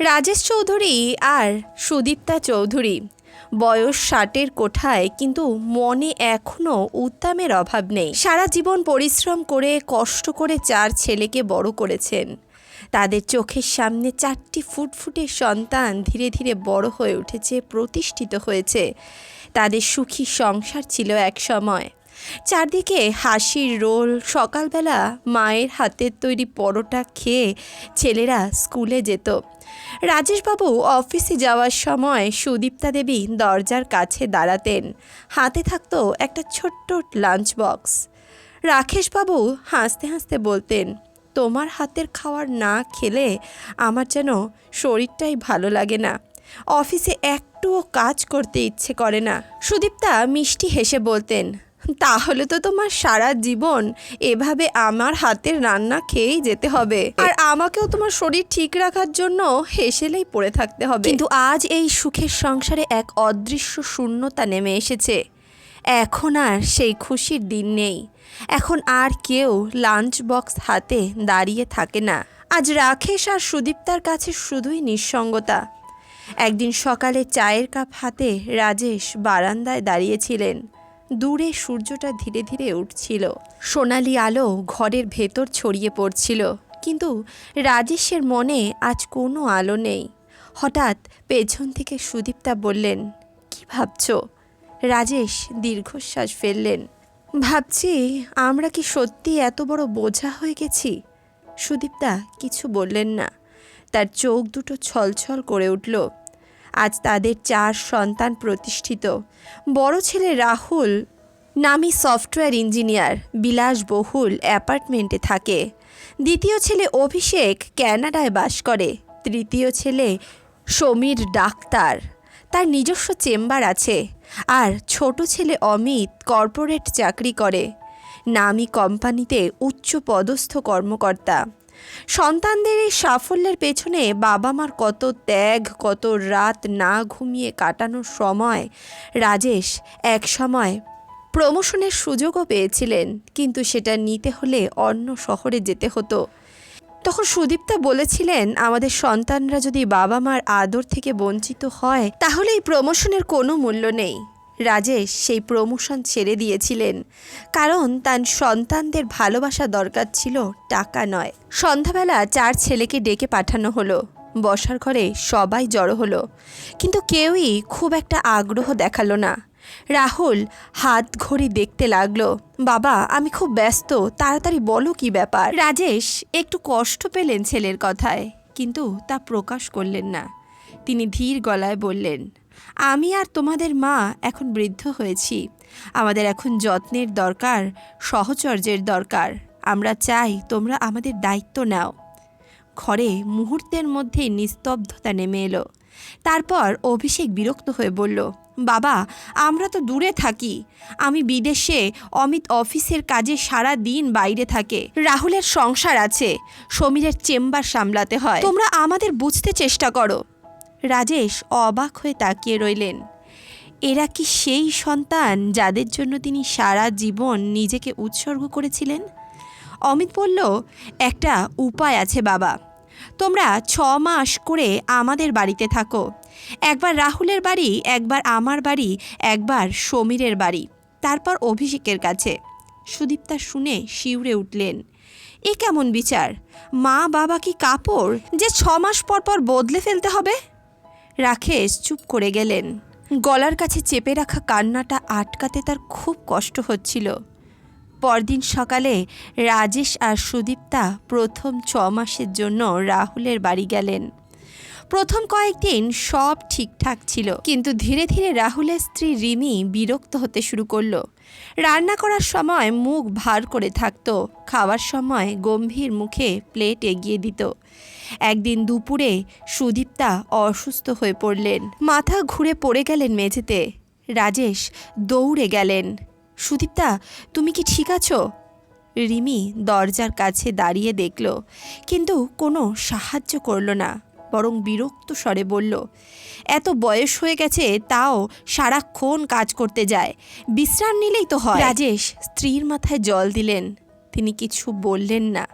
রাজেশ চৌধুরী আর সুদীপ্তা চৌধুরী। বয়স ষাটের কোঠায় কিন্তু মনে এখনও উদ্দামের অভাব নেই। সারা জীবন পরিশ্রম করে, কষ্ট করে চার ছেলেকে বড় করেছেন। তাদের চোখের সামনে চারটি ফুটফুটে সন্তান ধীরে ধীরে বড় হয়ে উঠেছে, প্রতিষ্ঠিত হয়েছে। তাদের সুখী সংসার ছিল এক সময়। চারদিকে হাসির রোল, সকালবেলা মায়ের হাতের তৈরি পরোটা খেয়ে ছেলেরা স্কুলে যেত। রাজেশবাবু অফিসে যাওয়ার সময় সুদীপ্তা দেবী দরজার কাছে দাঁড়াতেন। হাতে থাকত একটা ছোট্ট লাঞ্চ বক্স রাকেশবাবু হাসতে হাসতে বলতেন, তোমার হাতের খাওয়ার না খেলে আমার যেন শরীরটাই ভালো লাগে না। অফিসে একটুও কাজ করতে ইচ্ছে করে না। সুদীপ্তা মিষ্টি হেসে বলতেন তাহলে তো তোমার সারা জীবন এভাবে আমার হাতের রান্না খেয়েই যেতে হবে। আর আমাকেও তোমার শরীর ঠিক রাখার জন্য হেসেলেই পড়ে থাকতে হবে। কিন্তু আজ এই সুখের সংসারে এক অদৃশ্য শূন্যতা নেমে এসেছে। এখন আর সেই খুশির দিন নেই। এখন আর কেউ লাঞ্চ বক্স হাতে দাঁড়িয়ে থাকে না। আজ রাকেশ আর সুদীপ্তার কাছে শুধুই নিঃসঙ্গতা। একদিন সকালে চায়ের কাপ হাতে রাজেশ বারান্দায় দাঁড়িয়েছিলেন। দূরে সূর্যটা ধীরে ধীরে উঠছিল। সোনালি আলো ঘরের ভেতর ছড়িয়ে পড়ছিল। কিন্তু রাজেশের মনে আজ কোনো আলো নেই। হঠাৎ পেছন থেকে সুদীপ্তা বললেন, কি ভাবছ? রাজেশ দীর্ঘশ্বাস ফেললেন, ভাবছি আমরা কি সত্যি এত বড় বোঝা হয়ে গেছি? সুদীপ্তা কিছু বললেন না। তার চোখ দুটো ছলছল করে উঠল। আজ তাদের চার সন্তান প্রতিষ্ঠিত। বড় ছেলে রাহুল নামি সফটওয়্যার ইঞ্জিনিয়ার বিলাসবহুল অ্যাপার্টমেন্টে থাকে। দ্বিতীয় ছেলে অভিষেক ক্যানাডায় বাস করে। তৃতীয় ছেলে সমীর ডাক্তার। তার নিজস্ব চেম্বার আছে। আর ছোট ছেলে অমিত কর্পোরেট চাকরি করে। নামি কোম্পানিতে উচ্চ পদস্থ কর্মকর্তা। সন্তানদের এই সাফল্যের পেছনে বাবা মার কত ত্যাগ, কত রাত না ঘুমিয়ে কাটানোর সময় রাজেশ এক সময় প্রমোশনের সুযোগও পেয়েছিলেন, কিন্তু সেটা নিতে হলে অন্য শহরে যেতে হতো। তখন সুদীপ্তা বলেছিলেন, আমাদের সন্তানরা যদি বাবা মার আদর থেকে বঞ্চিত হয়, তাহলে এই প্রমোশনের কোনো মূল্য নেই। রাজেশ সেই প্রমোশন ছেড়ে দিয়েছিলেন। কারণ তার সন্তানদের ভালোবাসা দরকার ছিল টাকা নয়। সন্ধ্যাবেলা চার ছেলেকে ডেকে পাঠানো হলো। বসার ঘরে সবাই জড়ো হলো। কিন্তু কেউই খুব একটা আগ্রহ দেখাল না। রাহুল হাত ঘড়ি দেখতে লাগল। বাবা, আমি খুব ব্যস্ত, তাড়াতাড়ি বলো কি ব্যাপার? রাজেশ একটু কষ্ট পেলেন ছেলের কথায়, কিন্তু তা প্রকাশ করলেন না। তিনি ধীর গলায় বললেন আমি আর তোমাদের মা এখন বৃদ্ধ হয়েছি। আমাদের এখন যত্নের দরকার, সহচর্যের দরকার। আমরা চাই তোমরা আমাদের দায়িত্ব নাও। ঘরে মুহূর্তের মধ্যে নিস্তব্ধতা নেমে এলো। তারপর অভিষেক বিরক্ত হয়ে বলল, বাবা, আমরা তো দূরে থাকি। আমি বিদেশে অমিত অফিসের কাজে সারা দিন বাইরে থাকে। রাহুলের সংসার আছে। সমীরের চেম্বার সামলাতে হয়। তোমরা আমাদের বুঝতে চেষ্টা করো। রাজেশ অবাক হয়ে তাকিয়ে রইলেন। এরা কি সেই সন্তান যাদের জন্য তিনি সারা জীবন নিজেকে উৎসর্গ করেছিলেন? অমিত বলল, একটা উপায় আছে বাবা। তোমরা ছ মাস করে আমাদের বাড়িতে থাকো। একবার রাহুলের বাড়ি, একবার আমার বাড়ি, একবার সমীরের বাড়ি, তারপর অভিষেকের কাছে। সুদীপ্তা শুনে শিউরে উঠলেন। এ কেমন বিচার? মা বাবা কি কাপড়? যে ছ মাস পর পর বদলে ফেলতে হবে? রাকেশ চুপ করে গেলেন। গলার কাছে চেপে রাখা কান্নাটা আটকাতে তার খুব কষ্ট হচ্ছিল। পরদিন সকালে রাজেশ আর সুদীপ্তা প্রথম ছ মাসের জন্য রাহুলের বাড়ি গেলেন। প্রথম কয়েকদিন সব ঠিকঠাক ছিল, কিন্তু ধীরে ধীরে রাহুলের স্ত্রী রিমি বিরক্ত হতে শুরু করল। রান্না করার সময় মুখ ভার করে থাকতো, খাওয়ার সময় গম্ভীর মুখে প্লেট এগিয়ে দিত। একদিন দুপুরে সুদীপ্তা অসুস্থ হয়ে পড়লেন। মাথা ঘুরে পড়ে গেলেন মেঝেতে। রাজেশ দৌড়ে গেলেন। সুদীপ্তা, তুমি কি ঠিক আছো? রিমি দরজার কাছে দাঁড়িয়ে দেখল, কিন্তু কোনো সাহায্য করল না, বরং বিরক্ত স্বরে বলল, এত বয়স হয়ে গেছে, তাও সারাক্ষণ কাজ করতে যায়, বিশ্রাম নিলেই তো হয়। রাজেশ স্ত্রীর মাথায় জল দিলেন, তিনি কিছু বললেন না।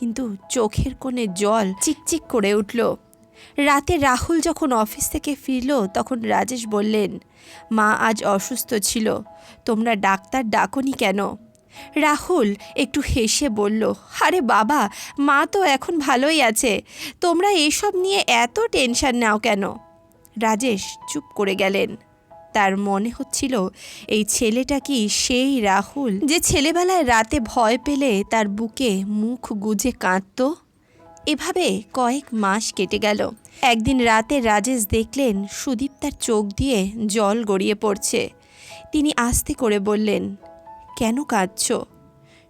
কিন্তু চোখের কোণে জল চিকচিক করে উঠল। রাতে রাহুল যখন অফিস থেকে ফিরল, তখন রাজেশ বললেন, মা আজ অসুস্থ ছিল, তোমরা ডাক্তার ডাকনি কেন? রাহুল একটু হেসে বলল, আরে বাবা, মা তো এখন ভালোই আছে, তোমরা এসব নিয়ে এত টেনশন নাও কেন? রাজেশ চুপ করে গেলেন। তার মনে হচ্ছিল, এই ছেলেটা কি সেই রাহুল যে ছেলেবেলায় রাতে ভয় পেলে তার বুকে মুখ গুজে কাঁদতো? এভাবে কয়েক মাস কেটে গেল। একদিন রাতে রাজেশ দেখলেন সুদীপ তার চোখ দিয়ে জল গড়িয়ে পড়ছে। তিনি আস্তে করে বললেন, কেন কাঁদছ?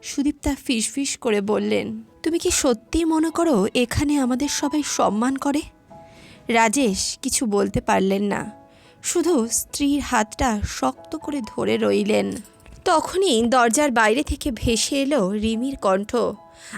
সুদীপ্তা ফিসফিস করে বললেন, তুমি কি সত্যিই মনে করো এখানে আমাদের সবাই সম্মান করে? রাজেশ কিছু বলতে পারলেন না। শুধু স্ত্রীর হাতটা শক্ত করে ধরে রইলেন। তখনই দরজার বাইরে থেকে ভেসে এলো রিমির কণ্ঠ,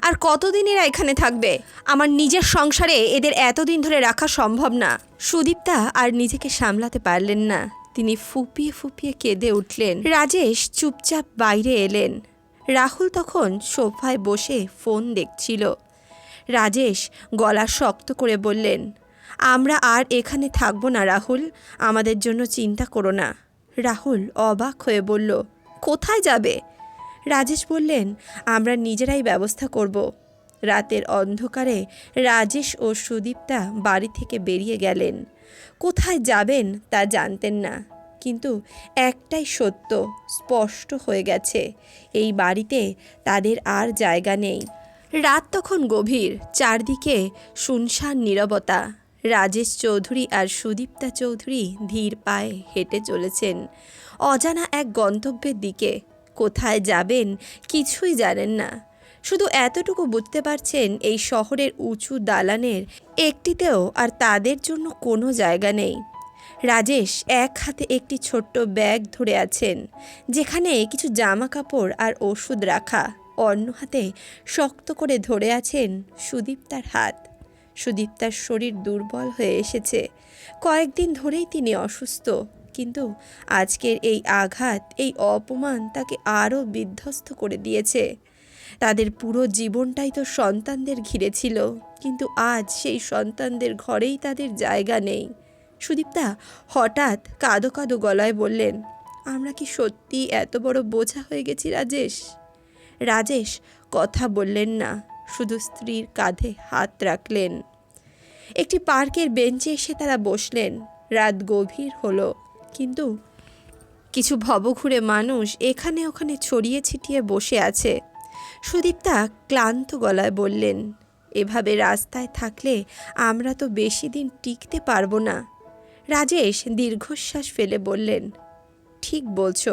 আর কতদিন এরা এখানে থাকবে? আমার নিজের সংসারে এদের এতদিন ধরে রাখা সম্ভব না। সুদীপ্তা আর নিজেকে সামলাতে পারলেন না। তিনি ফুপিয়ে ফুপিয়ে কেঁদে উঠলেন। রাজেশ চুপচাপ বাইরে এলেন। রাহুল তখন সোফায় বসে ফোন দেখছিল। রাজেশ গলা শক্ত করে বললেন আমরা আর এখানে থাকব না, রাহুল। আমাদের জন্য চিন্তা করো না। রাহুল অবাক হয়ে বলল, কোথায় যাবে? রাজেশ বললেন, আমরা নিজেরাই ব্যবস্থা করব। রাতের অন্ধকারে রাজেশ ও সুদীপ্তা বাড়ি থেকে বেরিয়ে গেলেন। কোথায় যাবেন তা জানতেন না, কিন্তু একটাই সত্য স্পষ্ট হয়ে গেছে, এই বাড়িতে তাদের আর জায়গা নেই। রাত তখন গভীর, চারদিকে শুনশান নীরবতা। রাজেশ চৌধুরী আর সুদীপ্তা চৌধুরী ধীর পায়ে হেঁটে চলেছেন। অজানা এক গন্তব্যের দিকে। কোথায় যাবেন কিছুই জানেন না। শুধু এতটুকু বুঝতে পারছেন এই শহরের উঁচু দালানের একটিতেও আর তাদের জন্য কোনো জায়গা নেই। রাজেশ এক হাতে একটি ছোট্ট ব্যাগ ধরে আছেন, যেখানে কিছু জামা কাপড় আর ওষুধ রাখা। অন্য হাতে শক্ত করে ধরে আছেন সুদীপ্তার হাত। সুদীপ্তার শরীর দুর্বল হয়ে এসেছে। কয়েকদিন ধরেই তিনি অসুস্থ, কিন্তু আজকের এই আঘাত, এই অপমান তাকে আরও বিধ্বস্ত করে দিয়েছে। তাদের পুরো জীবনটাই তো সন্তানদের ঘিরে ছিল, কিন্তু আজ সেই সন্তানদের ঘরেই তাদের জায়গা নেই। সুদীপ্তা হঠাৎ কাঁদো কাঁদো গলায় বললেন, আমরা কি সত্যি এত বড় বোঝা হয়ে গেছি, রাজেশ? রাজেশ, কথা বললেন না। শুধু স্ত্রীর কাঁধে হাত রাখলেন। একটি পার্কের বেঞ্চে এসে তারা বসলেন। রাত গভীর হলো, কিন্তু কিছু ভবঘুরে মানুষ এখানে ওখানে ছড়িয়ে ছিটিয়ে বসে আছে। সুদীপ্তা ক্লান্ত গলায় বললেন, এভাবে রাস্তায় থাকলে আমরা তো বেশি দিন টিকতে পারব না। রাজেশ দীর্ঘশ্বাস ফেলে বললেন, ঠিক বলছো,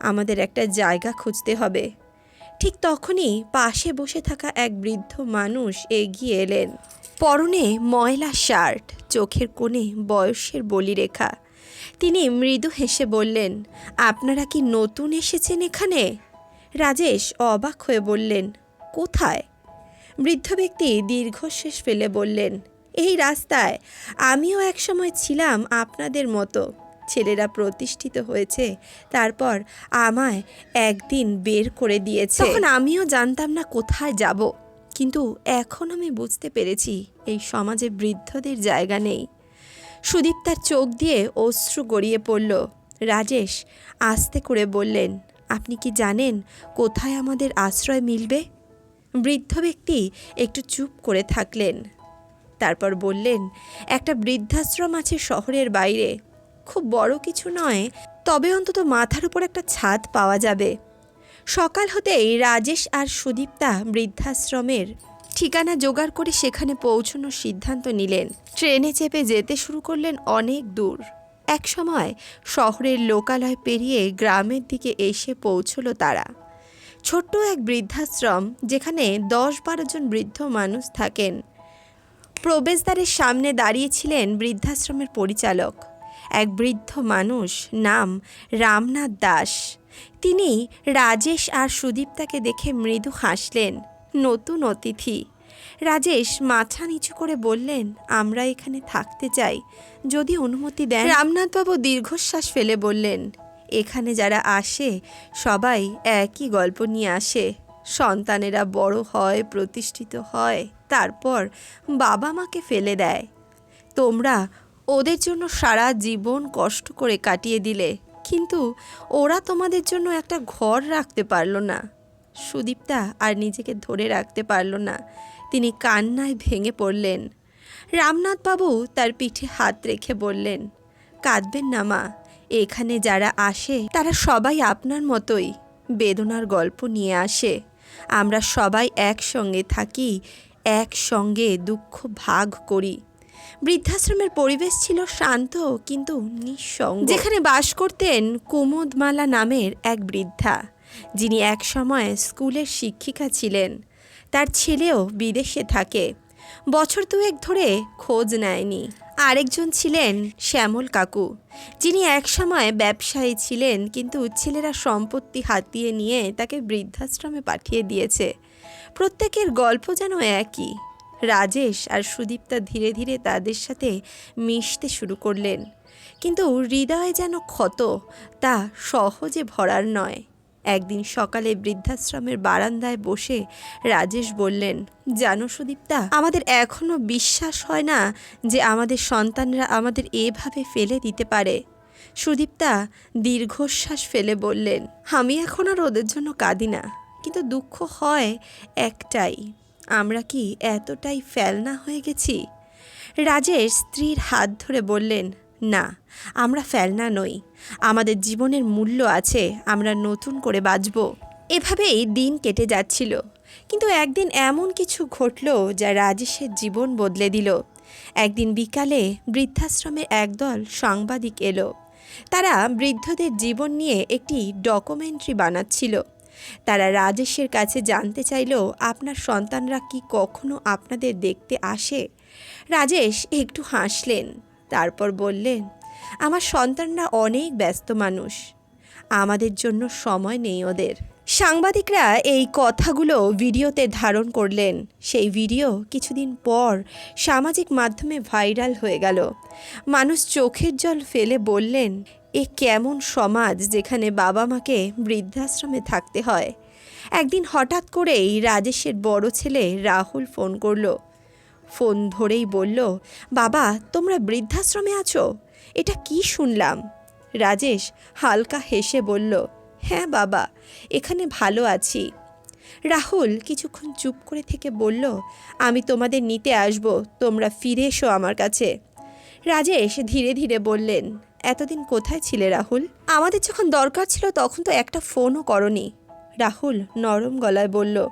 আমাদের একটা জায়গা খুঁজতে হবে। ঠিক তখনই পাশে বসে থাকা এক বৃদ্ধ মানুষ এগিয়ে এলেন। পরনে ময়লা শার্ট, চোখের কোণে বয়সের বলিরেখা। তিনি মৃদু হেসে বললেন, আপনারা কি নতুন এসেছেন এখানে? রাজেশ অবাক হয়ে বললেন, কোথায়? বৃদ্ধ ব্যক্তি দীর্ঘশ্বাস ফেলে বললেন, এই রাস্তায়। আমিও একসময় ছিলাম আপনাদের মতো। ছেলেরা প্রতিষ্ঠিত হয়েছে, তারপর আমায় একদিন বের করে দিয়েছে। তখন আমিও জানতাম না কোথায় যাব, কিন্তু এখন আমি বুঝতে পেরেছি এই সমাজে বৃদ্ধদের জায়গা নেই। সুদীপ তার চোখ দিয়ে অশ্রু গড়িয়ে পড়ল। রাজেশ আস্তে করে বললেন, আপনি কি জানেন কোথায় আমাদের আশ্রয় মিলবে? বৃদ্ধ ব্যক্তি একটু চুপ করে থাকলেন। তারপর বললেন, একটা বৃদ্ধাশ্রম আছে শহরের বাইরে। খুব বড় কিছু নয়, তবে অন্তত মাথার উপর একটা ছাদ পাওয়া যাবে। সকাল হতেই রাজেশ আর সুদীপ্তা বৃদ্ধাশ্রমের ঠিকানা জোগাড় করে সেখানে পৌঁছানোর সিদ্ধান্ত নিলেন। ট্রেনে চেপে যেতে শুরু করলেন অনেক দূর। এক সময় শহরের লোকালয় পেরিয়ে গ্রামের দিকে এসে পৌঁছলো তারা। ছোট্ট এক বৃদ্ধাশ্রম যেখানে দশ বারো জন বৃদ্ধ মানুষ থাকেন। প্রবেশদ্বারের সামনে দাঁড়িয়েছিলেন বৃদ্ধাশ্রমের পরিচালক। এক বৃদ্ধ মানুষ নাম রামনাথ দাস। তিনি রাজেশ আর সুদীপ্তাকে দেখে মৃদু হাসলেন, নতুন অতিথি। রাজেশ মাথা নিচু করে বললেন, আমরা এখানে থাকতে চাই। যদি অনুমতি দেন রামনাথবাবু দীর্ঘশ্বাস ফেলে বললেন, এখানে যারা আসে, সবাই একই গল্প নিয়ে আসে। সন্তানেরা বড় হয়, প্রতিষ্ঠিত হয়, তারপর বাবা মাকে ফেলে দেয়। তোমরা ওদের জন্য সারা জীবন কষ্ট করে কাটিয়ে দিলে, কিন্তু ওরা তোমাদের জন্য একটা ঘর রাখতে পারল না। সুদীপ্তা আর নিজেকে ধরে রাখতে পারল না। তিনি কান্নায় ভেঙে পড়লেন। রামনাথবাবু তার পিঠে হাত রেখে বললেন, কাঁদবেন না মা, এখানে যারা আসে, তারা সবাই আপনার মতোই। বেদনার গল্প নিয়ে আসে। আমরা সবাই একসঙ্গে থাকি, একসঙ্গে দুঃখ ভাগ করি। বৃদ্ধাশ্রমের পরিবেশ ছিল শান্ত কিন্তু নিঃসঙ্গ। যেখানে বাস করতেন কুমোদমালা নামের এক বৃদ্ধা, যিনি এক সময় স্কুলের শিক্ষিকা ছিলেন। তার ছেলেও বিদেশে থাকে। বছর দুয়েক ধরে খোঁজ নেয়নি। আরেকজন ছিলেন শ্যামল কাকু, যিনি একসময় ব্যবসায়ী ছিলেন কিন্তু ছেলেরা সম্পত্তি হাতিয়ে নিয়ে তাকে বৃদ্ধাশ্রমে পাঠিয়ে দিয়েছে। প্রত্যেকের গল্প যেন একই। রাজেশ আর সুদীপ্তা ধীরে ধীরে তাদের সাথে মিশতে শুরু করলেন। কিন্তু হৃদয়ে যেন ক্ষত, তা সহজে ভরার নয়। একদিন সকালে বৃদ্ধাশ্রমের বারান্দায় বসে রাজেশ বললেন, জানো সুদীপ্তা, আমাদের এখনও বিশ্বাস হয় না যে আমাদের সন্তানরা আমাদের এভাবে ফেলে দিতে পারে। সুদীপ্তা দীর্ঘশ্বাস ফেলে বললেন, আমি এখন আর ওদের জন্য কাঁদি না। কিন্তু দুঃখ হয় একটাই আমরা কি এতটাই ফেলনা হয়ে গেছি? রাজেশ স্ত্রীর হাত ধরে বললেন, না, আমরা ফেলনা নই। আমাদের জীবনের মূল্য আছে, আমরা নতুন করে বাঁচব। এভাবেই দিন কেটে যাচ্ছিল। কিন্তু একদিন এমন কিছু ঘটল যা রাজেশের জীবন বদলে দিল। একদিন বিকালে বৃদ্ধাশ্রমের একদল সাংবাদিক এলো। তারা বৃদ্ধদের জীবন নিয়ে একটি ডকুমেন্টারি বানাচ্ছিল। তারা রাজেশের কাছে জানতে চাইল আপনার সন্তানরা কি কখনো আপনাদের দেখতে আসে? রাজেশ একটু হাসলেন, তারপর বললেন, আমার সন্তানরা অনেক ব্যস্ত মানুষ। আমাদের জন্য সময় নেই ওদের। সাংবাদিকরা এই কথাগুলো ভিডিওতে ধারণ করলেন। সেই ভিডিও কিছুদিন পর সামাজিক মাধ্যমে ভাইরাল হয়ে গেল। মানুষ চোখের জল ফেলে বললেন এ কেমন সমাজ যেখানে বাবা মাকে বৃদ্ধাশ্রমে থাকতে হয়? একদিন হঠাৎ করেই রাজেশের বড় ছেলে রাহুল ফোন করল। ফোন ধরেই বলল, বাবা, তোমরা বৃদ্ধাশ্রমে আছো? এটা কি শুনলাম? রাজেশ হালকা হেসে বলল হ্যাঁ বাবা, এখানে ভালো আছি। রাহুল কিছুক্ষণ চুপ করে থেকে বলল, আমি তোমাদের নিতে আসব, তোমরা ফিরে এসো আমার কাছে। রাজেশ ধীরে ধীরে বললেন এতদিন কোথায় ছিলে রাহুল? আমাদের যখন দরকার ছিল তখন তো একটা ফোনও করনি। রাহুল নরম গলায় বলল,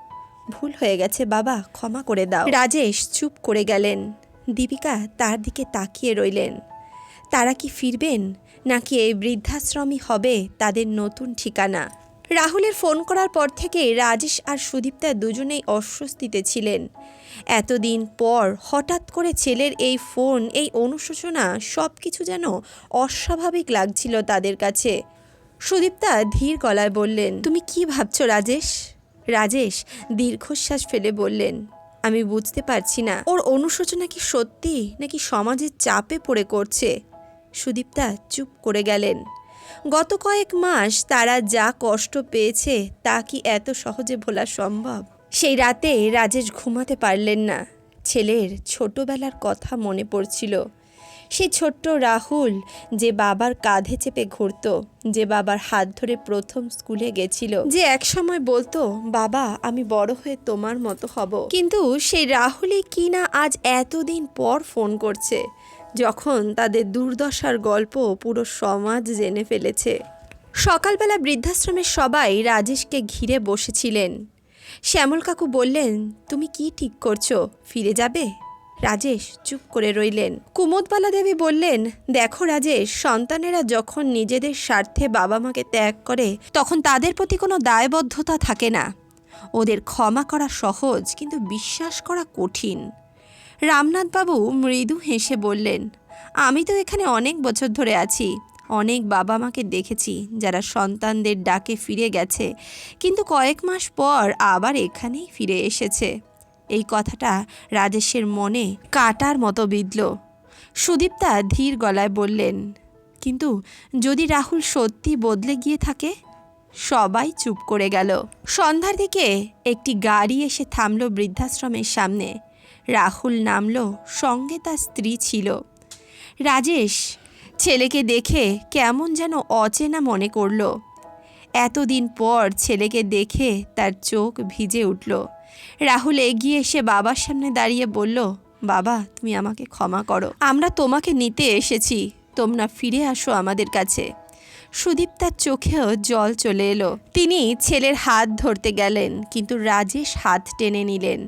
ভুল হয়ে গেছে বাবা, ক্ষমা করে দাও। রাজেশ চুপ করে গেলেন। দীপিকা তার দিকে তাকিয়ে রইলেন। তারা কি ফিরবেন? নাকি এই বৃদ্ধাশ্রমই হবে তাদের নতুন ঠিকানা? রাহুলের ফোন করার পর থেকে রাজেশ আর সুদীপ্তা দুজনেই অস্বস্তিতে ছিলেন। এতদিন পর হঠাৎ করে ছেলের এই ফোন, এই অনুশোচনা সব কিছু যেন অস্বাভাবিক লাগছিল তাদের কাছে। সুদীপ্তা ধীর গলায় বললেন, তুমি কি ভাবছ রাজেশ? রাজেশ দীর্ঘশ্বাস ফেলে বললেন, আমি বুঝতে পারছি না। ওর অনুশোচনা কি সত্যি নাকি সমাজের চাপে পড়ে করছে? সুদীপ্তা চুপ করে গেলেন। গত কয়েক মাস তারা যা কষ্ট পেয়েছে তা কি এত সহজে ভোলা সম্ভব? সেই রাতে রাজেশ ঘুমাতে পারলেন না। ছেলের ছোটবেলার কথা মনে পড়ছিল। সেই ছোট্ট রাহুল যে বাবার কাঁধে চেপে ঘুরত, যে বাবার হাত ধরে প্রথম স্কুলে গেছিল, যে একসময় বলতো, বাবা, আমি বড় হয়ে তোমার মতো হব। কিন্তু সেই রাহুলই কি না আজ এতদিন পর ফোন করছে। যখন তাদের দুর্দশার গল্প পুরো সমাজ জেনে ফেলেছে। সকালবেলা বৃদ্ধাশ্রমের সবাই রাজেশকে ঘিরে বসেছিলেন। শ্যামল কাকু বললেন, তুমি কি ঠিক করছ? ফিরে যাবে? রাজেশ চুপ করে রইলেন। কুমোদবালা দেবী বললেন, দেখো রাজেশ, সন্তানেরা যখন নিজেদের স্বার্থে বাবা মাকে ত্যাগ করে, তখন তাদের প্রতি কোনো দায়বদ্ধতা থাকে না। ওদের ক্ষমা করা সহজ, কিন্তু বিশ্বাস করা কঠিন। রামনাথবাবু মৃদু হেসে বললেন, আমি তো এখানে অনেক বছর ধরে আছি। অনেক বাবা মাকে দেখেছি যারা সন্তানদের ডাকে ফিরে গেছে। কিন্তু কয়েক মাস পর আবার এখানেই ফিরে এসেছে। এই কথাটা রাজেশের মনে কাটার মতো বিঁধল। সুদীপ্তা ধীর গলায় বললেন, কিন্তু যদি রাহুল সত্যি বদলে গিয়ে থাকে? সবাই চুপ করে গেল। সন্ধ্যার দিকে একটি গাড়ি এসে থামল বৃদ্ধাশ্রমের সামনে। রাহুল নামলো, সঙ্গে তার স্ত্রী ছিল। রাজেশ, ছেলেকে দেখে কেমন যেন অচেনা মনে করল। এতদিন পর ছেলেকে দেখে তার চোখ ভিজে উঠল। রাহুল এগিয়ে এসে বাবার সামনে দাঁড়িয়ে বলল, বাবা, তুমি আমাকে ক্ষমা করো। আমরা তোমাকে নিতে এসেছি। তোমরা ফিরে আসো আমাদের কাছে। সুদীপ্তার চোখেও জল চলে এলো। তিনি ছেলের হাত ধরতে গেলেন, কিন্তু রাজেশ হাত টেনে নিলেন।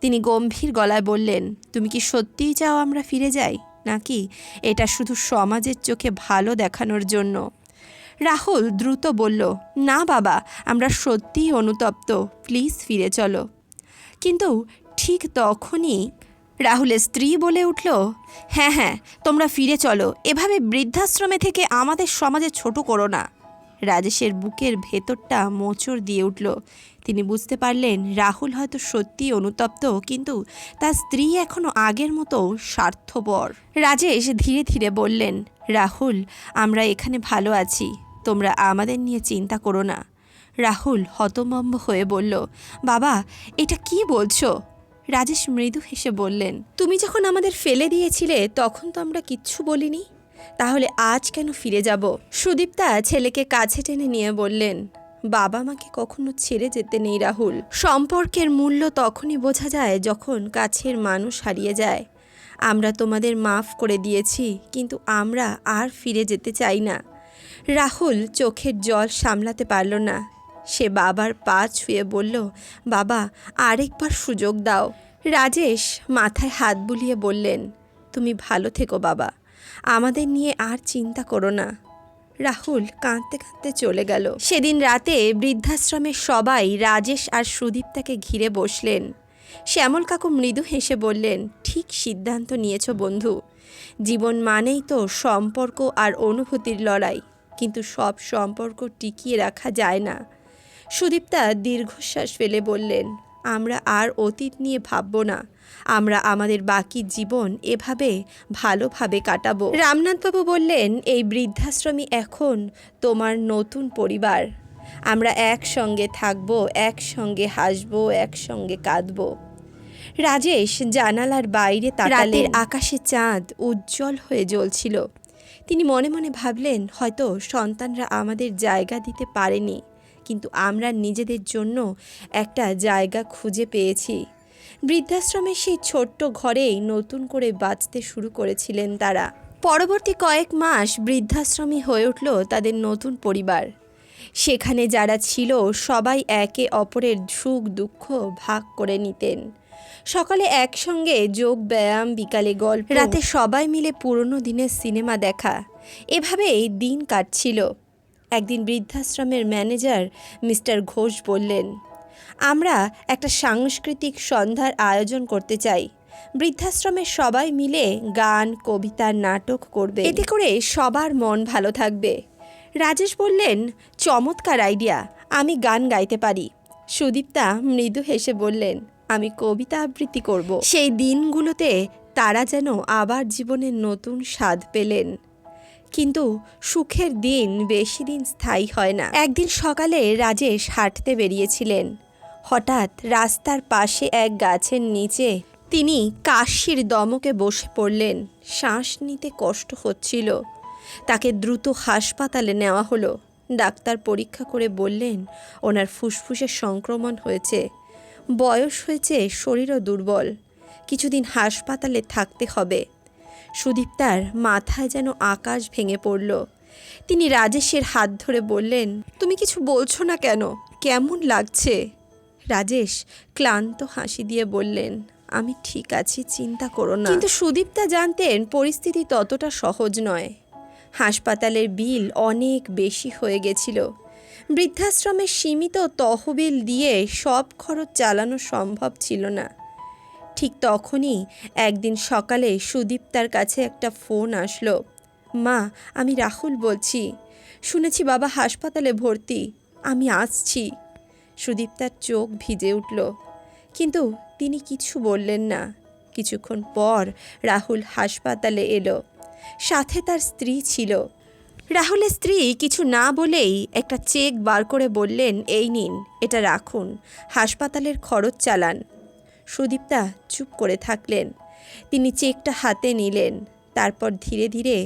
তিনি গম্ভীর গলায় বললেন, তুমি কি সত্যিই চাও আমরা ফিরে যাই? নাকি এটা শুধু সমাজের চোখে ভালো দেখানোর জন্য? রাহুল দ্রুত বলল, না বাবা, আমরা সত্যিই অনুতপ্ত। প্লিজ ফিরে চলো। কিন্তু ঠিক তখনই রাহুলের স্ত্রী বলে উঠল হ্যাঁ হ্যাঁ তোমরা ফিরে চলো। এভাবে বৃদ্ধাশ্রমে থেকে আমাদের সমাজে ছোট করো না। রাজেশের বুকের ভেতরটা মোচড় দিয়ে উঠল তিনি বুঝতে পারলেন রাহুল হয়তো সত্যিই অনুতপ্ত, কিন্তু তার স্ত্রী এখনও আগের মতো স্বার্থপর। রাজেশ ধীরে ধীরে বললেন, রাহুল, আমরা এখানে ভালো আছি, তোমরা আমাদের নিয়ে চিন্তা করো না। রাহুল হতমম্ব হয়ে বলল, বাবা, এটা কি বলছো? রাজেশ মৃদু হেসে বললেন, তুমি যখন আমাদের ফেলে দিয়েছিলে, তখন তো আমরা কিচ্ছু বলিনি। তাহলে আজ কেন ফিরে যাব? সুদীপ্তা ছেলেকে কাছে টেনে নিয়ে বললেন বাবা মাকে কখনো ছেড়ে যেতে নেই রাহুল। সম্পর্কের মূল্য তখনই বোঝা যায় যখন কাছের মানুষ হারিয়ে যায়। আমরা তোমাদের মাফ করে দিয়েছি, কিন্তু আমরা আর ফিরে যেতে চাই না। রাহুল চোখের জল সামলাতে পারল না। সে বাবার পা ছুঁয়ে বলল, বাবা, আরেকবার সুযোগ দাও। রাজেশ মাথায় হাত বুলিয়ে বললেন, তুমি ভালো থেকো বাবা। আমাদের নিয়ে আর চিন্তা করো না। রাহুল কাঁদতে কাঁদতে চলে গেল। সেদিন রাতে বৃদ্ধাশ্রমের সবাই রাজেশ আর সুদীপ্তাকে ঘিরে বসলেন। শ্যামল কাকু মৃদু হেসে বললেন, ঠিক সিদ্ধান্ত নিয়েছ বন্ধু। জীবন মানেই তো সম্পর্ক আর অনুভূতির লড়াই, কিন্তু সব সম্পর্ক টিকিয়ে রাখা যায় না। সুদীপ্তা দীর্ঘশ্বাস ফেলে বললেন আমরা আর অতীত নিয়ে ভাবব না। আমরা আমাদের বাকি জীবন এভাবে ভালোভাবে কাটাবো। রামনাথবাবু বললেন এই বৃদ্ধাশ্রমই এখন তোমার নতুন পরিবার। আমরা একসঙ্গে থাকব একসঙ্গে হাসবো একসঙ্গে কাঁদবো। রাজেশ জানালার বাইরে রাতের আকাশে চাঁদ উজ্জ্বল হয়ে জ্বলছিল। তিনি মনে মনে ভাবলেন হয়তো সন্তানরা আমাদের জায়গা দিতে পারেনি। কিন্তু আমরা নিজেদের জন্য একটা জায়গা খুঁজে পেয়েছি। বৃদ্ধাশ্রমের সেই ছোট্ট ঘরেই নতুন করে বাঁচতে শুরু করেছিলেন তারা। পরবর্তী কয়েক মাস বৃদ্ধাশ্রমই হয়ে উঠল তাদের নতুন পরিবার। সেখানে যারা ছিল সবাই একে অপরের সুখ, দুঃখ ভাগ করে নিতেন। সকালে একসঙ্গে যোগ, ব্যায়াম, বিকালে গল্প, রাতে সবাই মিলে পুরনো দিনের সিনেমা দেখা। এভাবেই দিন কাটছিল। একদিন বৃদ্ধাশ্রমের ম্যানেজার মিস্টার ঘোষ বললেন, আমরা একটা সাংস্কৃতিক সন্ধ্যার আয়োজন করতে চাই। বৃদ্ধাশ্রমে সবাই মিলে গান, কবিতা, নাটক করবে। এতে করে সবার মন ভালো থাকবে। রাজেশ বললেন, চমৎকার আইডিয়া, আমি গান গাইতে পারি। সুদীপ্তা মৃদু হেসে বললেন, আমি কবিতা আবৃত্তি করব। সেই দিনগুলোতে তারা যেন আবার জীবনের নতুন স্বাদ পেলেন। কিন্তু সুখের দিন বেশি দিন স্থায়ী হয় না। একদিন সকালে রাজেশ হাঁটতে বেরিয়েছিলেন। হঠাৎ রাস্তার পাশে এক গাছের নিচে তিনি কাশির দমকে বসে পড়লেন। শ্বাস নিতে কষ্ট হচ্ছিল। তাকে দ্রুত হাসপাতালে নেওয়া হলো। ডাক্তার পরীক্ষা করে বললেন, ওনার ফুসফুসে সংক্রমণ হয়েছে। বয়স হয়েছে, শরীরও দুর্বল। কিছুদিন হাসপাতালে থাকতে হবে। সুদীপ্তার মাথায় যেন আকাশ ভেঙে পড়ল। তিনি রাজেশের হাত ধরে বললেন, তুমি কিছু বলছো না কেন? কেমন লাগছে? রাজেশ ক্লান্ত হাসি দিয়ে বললেন, আমি ঠিক আছি, চিন্তা করো না। কিন্তু সুদীপ্তা জানতেন পরিস্থিতি ততটা সহজ নয়। হাসপাতালের বিল অনেক বেশি হয়ে গেছিল। বৃদ্ধাশ্রমের সীমিত তহবিল দিয়ে সব খরচ চালানো সম্ভব ছিল না। ঠিক তখনই একদিন সকালে সুদীপ্তার কাছে একটা ফোন আসলো। মা, আমি রাহুল বলছি। শুনেছি বাবা হাসপাতালে ভর্তি। আমি আসছি। সুদীপ্তার চোখ ভিজে উঠল। কিন্তু তিনি কিছু বললেন না। কিছুক্ষণ পর রাহুল হাসপাতালে এলো। সাথে তার স্ত্রী ছিল। রাহুলের স্ত্রী কিছু না বলেই একটা চেক বার করে বললেন, এই নিন, এটা রাখুন। হাসপাতালের খরচ চালান। সুদীপ্তা চুপ করে থাকলেন। তিনি চেকটা হাতে নিলেন। তারপর ধীরে ধীরে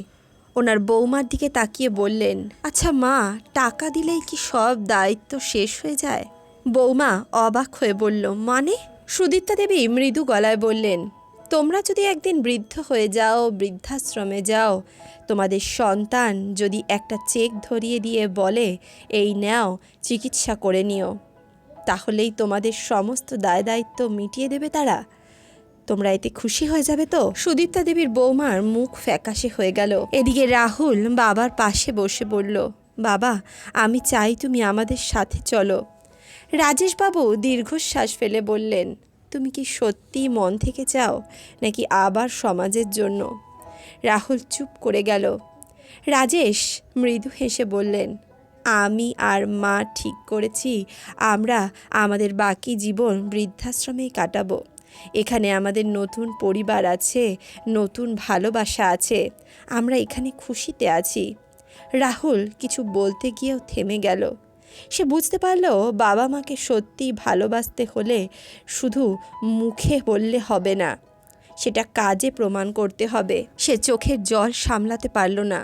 ওনার বৌমার দিকে তাকিয়ে বললেন আচ্ছা মা, টাকা দিলেই কি সব দায়িত্ব শেষ হয়ে যায়? বৌমা অবাক হয়ে বলল মানে? সুদীপ্তা দেবী মৃদু গলায় বললেন, তোমরা যদি একদিন বৃদ্ধ হয়ে যাও, বৃদ্ধাশ্রমে যাও, তোমাদের সন্তান যদি একটা চেক ধরিয়ে দিয়ে বলে, এই নাও, চিকিৎসা করে নিও। তাহলেই তোমাদের সমস্ত দায় দায়িত্ব মিটিয়ে দেবে তারা। তোমরা এতে খুশি হয়ে যাবে তো? সুদীপ্তা দেবীর বৌমার মুখ ফ্যাকাশে হয়ে গেল। এদিকে রাহুল বাবার পাশে বসে বলল, বাবা, আমি চাই তুমি আমাদের সাথে চলো। রাজেশবাবু দীর্ঘশ্বাস ফেলে বললেন, তুমি কি সত্যি মন থেকে চাও, নাকি আবার সমাজের জন্য? রাহুল চুপ করে গেল। রাজেশ মৃদু হেসে বললেন আমি আর মা ঠিক করেছি, আমরা আমাদের বাকি জীবন বৃদ্ধাশ্রমেই কাটাবো। এখানে আমাদের নতুন পরিবার আছে, নতুন ভালোবাসা আছে, আমরা এখানে খুশিতে আছি। রাহুল কিছু বলতে গিয়েও থেমে গেল। সে বুঝতে পারল বাবা মাকে সত্যি ভালোবাসতে হলে শুধু মুখে বললে হবে না, সেটা কাজে প্রমাণ করতে হবে। সে চোখের জল সামলাতে পারল না।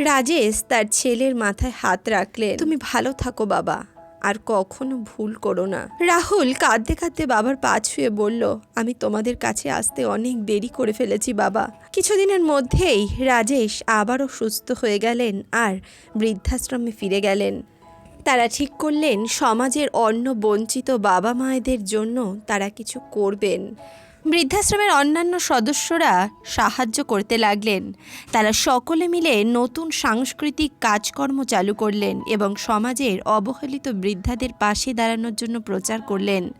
রাজেশ তার ছেলের মাথায় হাত রাখলেন। তুমি ভালো থাকো বাবা, আর কখনো ভুল করো না। রাহুল কাঁদতে কাঁদতে বাবার পা ছুঁয়ে বলল, আমি তোমাদের কাছে আসতে অনেক দেরি করে ফেলেছি বাবা। কিছুদিনের মধ্যেই রাজেশ আবারও সুস্থ হয়ে গেলেন আর বৃদ্ধাশ্রমে ফিরে গেলেন। তারা ঠিক করলেন, সমাজের অন্য বঞ্চিত বাবা মায়েদের জন্য তারা কিছু করবেন। বৃদ্ধাশ্রমের অন্যান্য সদস্যরা সাহায্য করতে লাগলেন। তারা সকলে মিলে নতুন সাংস্কৃতিক কাজকর্ম চালু করলেন এবং সমাজের অবহেলিত বৃদ্ধাদের পাশে দাঁড়ানোর জন্য প্রচার করলেন।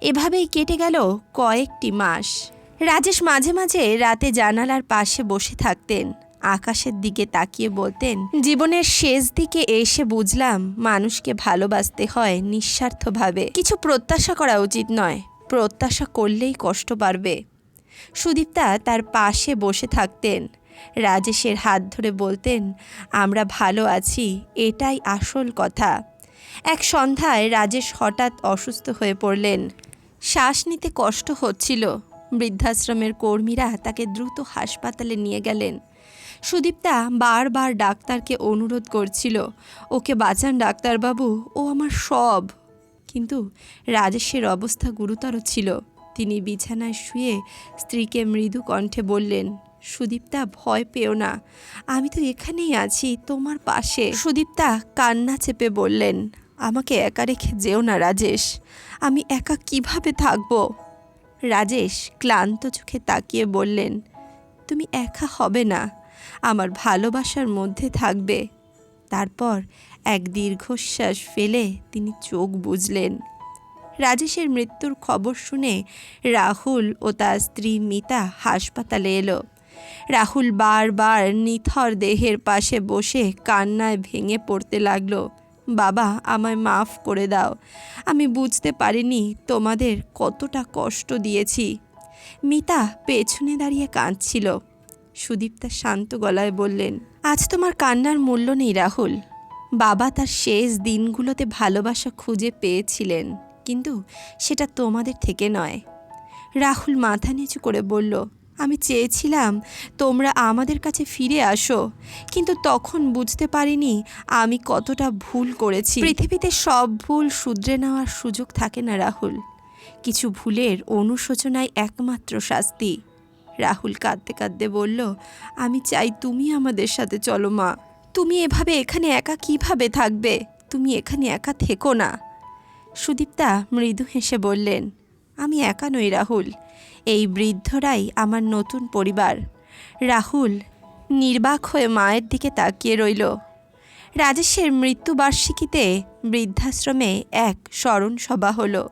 এভাবেই কেটে গেল কয়েকটি মাস। রাজেশ মাঝে মাঝে রাতে জানালার পাশে বসে থাকতেন। আকাশের দিকে তাকিয়ে বলতেন, জীবনের শেষ দিকে এসে বুঝলাম মানুষকে ভালোবাসতে হয় নিঃস্বার্থভাবে। কিছু প্রত্যাশা করা উচিত নয়। প্রত্যাশা করলেই কষ্ট বাড়বে। সুদীপ্তা তার পাশে বসে থাকতেন। রাজেশের হাত ধরে বলতেন, আমরা ভালো আছি, এটাই আসল কথা। এক সন্ধ্যায় রাজেশ হঠাৎ অসুস্থ হয়ে পড়লেন। শ্বাস নিতে কষ্ট হচ্ছিল। বৃদ্ধাশ্রমের কর্মীরা তাকে দ্রুত হাসপাতালে নিয়ে গেলেন। সুদীপ্তা বারবার ডাক্তারকে অনুরোধ করছিল, ওকে বাঁচান ডাক্তারবাবু, ও আমার সব। কিন্তু রাজেশের অবস্থা গুরুতর ছিল। তিনি বিছানায় শুয়ে স্ত্রীকে মৃদু কণ্ঠে বললেন, সুদীপ্তা, ভয় পেও না। আমি তো এখানেই আছি, তোমার পাশে। সুদীপ্তা কান্না চেপে বললেন, আমাকে একা রেখে যেও না রাজেশ। আমি একা কীভাবে থাকব? রাজেশ ক্লান্ত চোখে তাকিয়ে বললেন, তুমি একা হবে না। আমার ভালোবাসার মধ্যে থাকবে। তারপর এক দীর্ঘশ্বাস ফেলে তিনি চোখ বুঝলেন রাজেশের মৃত্যুর খবর শুনে রাহুল ও তার স্ত্রী মিতা হাসপাতালে এলো। রাহুল বারবার নিথর দেহের পাশে বসে কান্নায় ভেঙে পড়তে লাগল। বাবা, আমায় মাফ করে দাও। আমি বুঝতে পারিনি তোমাদের কতটা কষ্ট দিয়েছি। মিতা পেছনে দাঁড়িয়ে কাঁদছিল। সুদীপ্তা শান্ত গলায় বললেন, আজ তোমার কান্নার মূল্য নেই রাহুল। বাবা তার শেষ দিনগুলোতে ভালোবাসা খুঁজে পেয়েছিলেন, কিন্তু সেটা তোমাদের থেকে নয়। রাহুল মাথা নিচু করে বলল, আমি চেয়েছিলাম তোমরা আমাদের কাছে ফিরে আসো, কিন্তু তখন বুঝতে পারিনি আমি কতটা ভুল করেছি। পৃথিবীতে সব ভুল শুধরে নেওয়ার সুযোগ থাকে না, রাহুল। কিছু ভুলের অনুশোচনায় একমাত্র শাস্তি। রাহুল কাঁদতে কাঁদতে বলল, আমি চাই তুমি আমাদের সাথে চলো, মা। তুমি এভাবে এখানে একা কীভাবে থাকবে? তুমি এখানে একা থেকো না। সুদীপ্তা মৃদু হেসে বললেন, আমি একা নই রাহুল। এই বৃদ্ধরাই আমার নতুন পরিবার। রাহুল নির্বাক হয়ে মায়ের দিকে তাকিয়ে রইল। রাজেশের মৃত্যুবার্ষিকীতে বৃদ্ধাশ্রমে এক স্মরণ সভা হলো।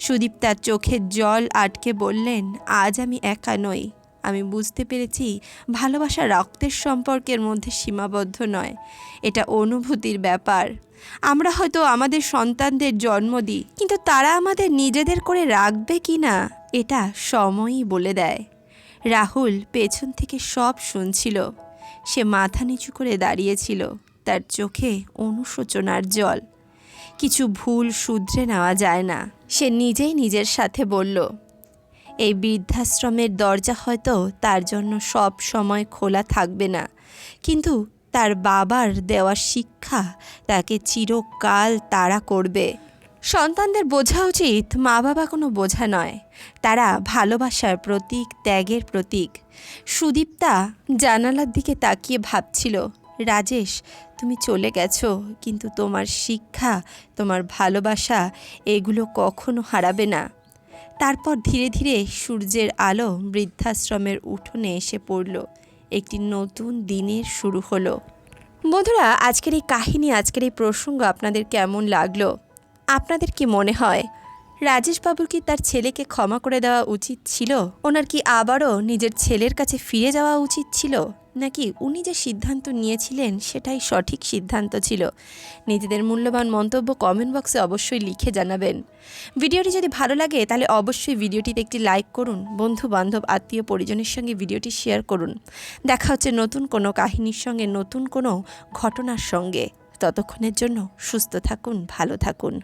সুদীপ্তার চোখের জল আটকে বললেন, আজ আমি একা নই। আমি বুঝতে পেরেছি, ভালোবাসা রক্তের সম্পর্কের মধ্যে সীমাবদ্ধ নয়। এটা অনুভূতির ব্যাপার। আমরা হয়তো আমাদের সন্তানদের জন্ম দিই, কিন্তু তারা আমাদের নিজেদের করে রাখবে কি না এটা সময়ই বলে দেয়। রাহুল পেছন থেকে সব শুনছিল। সে মাথা নিচু করে দাঁড়িয়েছিল, তার চোখে অনুশোচনার জল। কিছু ভুল শুধরে নেওয়া যায় না। সে নিজেই নিজের সাথে বলল এই বৃদ্ধাশ্রমের দরজা হয়তো তার জন্য সব সময় খোলা থাকবে না। কিন্তু তার বাবার দেওয়া শিক্ষা তাকে চিরকাল তাড়া করবে। সন্তানদের বোঝা উচিত মা বাবা কোনো বোঝা নয়। তারা ভালোবাসার প্রতীক, ত্যাগের প্রতীক। সুদীপ্তা জানালার দিকে তাকিয়ে ভাবছিল, রাজেশ, তুমি চলে গেছো, কিন্তু তোমার শিক্ষা, তোমার ভালোবাসা এগুলো কখনো হারাবে না। তারপর ধীরে ধীরে সূর্যের আলো বৃদ্ধাশ্রমের উঠোনে এসে পড়ল। একটি নতুন দিনের শুরু হলো। বন্ধুরা, আজকের এই কাহিনী, আজকের এই প্রসঙ্গ আপনাদের কেমন লাগল? আপনাদের কি মনে হয়? রাজেশবাবুর কি তার ছেলেকে ক্ষমা করে দেওয়া উচিত ছিল? ওনার কি আবারও নিজের ছেলের কাছে ফিরে যাওয়া উচিত ছিল? নাকি উনি যে সিদ্ধান্ত নিয়েছিলেন সেটাই সঠিক সিদ্ধান্ত ছিল? নিজেদের মূল্যবান মন্তব্য কমেন্ট বক্সে অবশ্যই লিখে জানাবেন। ভিডিওটি যদি ভালো লাগে, তাহলে অবশ্যই ভিডিওটিতে একটি লাইক করুন। বন্ধু বান্ধব আত্মীয়, পরিজনের সঙ্গে ভিডিওটি শেয়ার করুন। দেখা হচ্ছে নতুন কোনো কাহিনীর সঙ্গে, নতুন কোনো ঘটনার সঙ্গে। ততক্ষণের জন্য সুস্থ থাকুন, ভালো থাকুন।